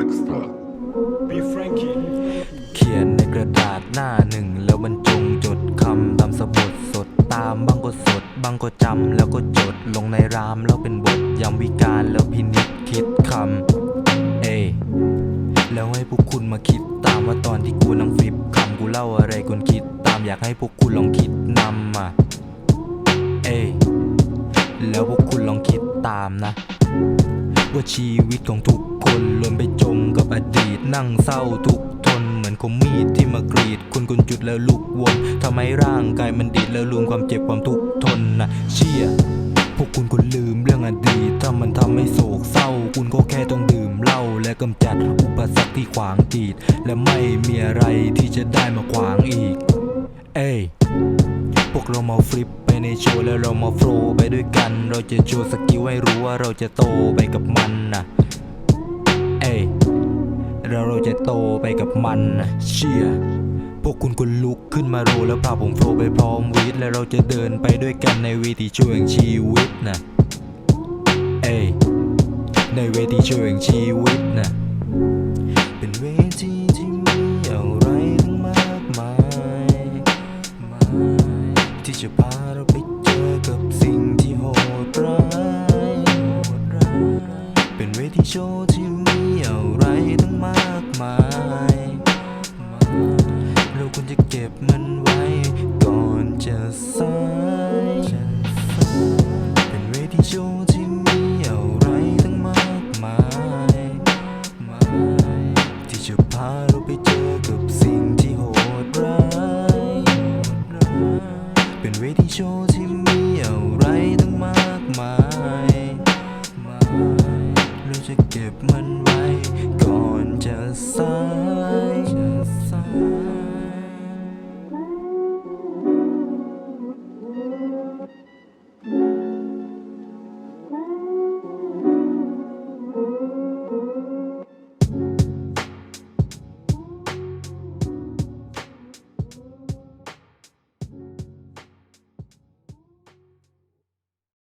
Extra. Be Frankie. เขียนในกระดาษหน้าหนึ่ง แล้วบรรจงจดคำตามสะบทสดตามบางก็สดบางก็จำแล้วก็จดลงในรามแล้วเป็นบทยำวิการแล้วพินิจคิดคำเอยแล้วให้พวกคุณมาคิดตามว่าตอนที่กูนั่งฟลิปคำกูเล่าอะไรคุณคิดตามอยากให้พวกคุณลองคิดนำอะเอยแล้วพวกคุณลองคิดตามนะ ว่าชีวิตของทุก คนล้วนไปจมกับอดีตนั่งเศร้าทุกทนเหมือนคมมีดที่มากรีดคุณคุณจุดแล้วลุกวนทำให้ร่างกายมันดีดแล้วลืมความเจ็บความทุกข์ทนนะเชี่ยพวกคุณคนลืมเรื่องอดีตถ้ามันทำให้โศกเศร้า คุณก็แค่ต้องดื่มเหล้าและกำจัดอุปสรรคที่ขวางจีดและไม่มีอะไรที่จะได้มาขวางอีก เอ้ยพวกเรามาฟลิปไปในโชว์แล้วเรามาโฟล์ไปด้วยกัน เราจะโชว์สกิลให้รู้ว่าเราจะโตไปกับมันนะ เราเราจะโตไปกับมันนะเชียพวกคุณคุณลุกขึ้นมารว์แล้วพาผมโฟลไปพร้อมวิทย์และเราจะเดินไปด้วยกันในวิถีช่วยงชีวิตนะเอ้ยในเวทีช่วยงชีวิตนะเป็นเวทีที่มีอะไรทั้งมากมายที่จะพาเราไปเจอกับสิ่งที่โหดร้ายเป็นเวทีโชว์ที่มีอะไรตั้ง มากมายเราควรจะเก็บมันไว้ ก่อนจะสายเป็นเวทีโชว์ที่มีอะไรตั้งมากมาย ที่จะพาเราไปเจอกับสิ่งที่โหดร้าย เป็นเวทีโชว์ที่มีอะไราย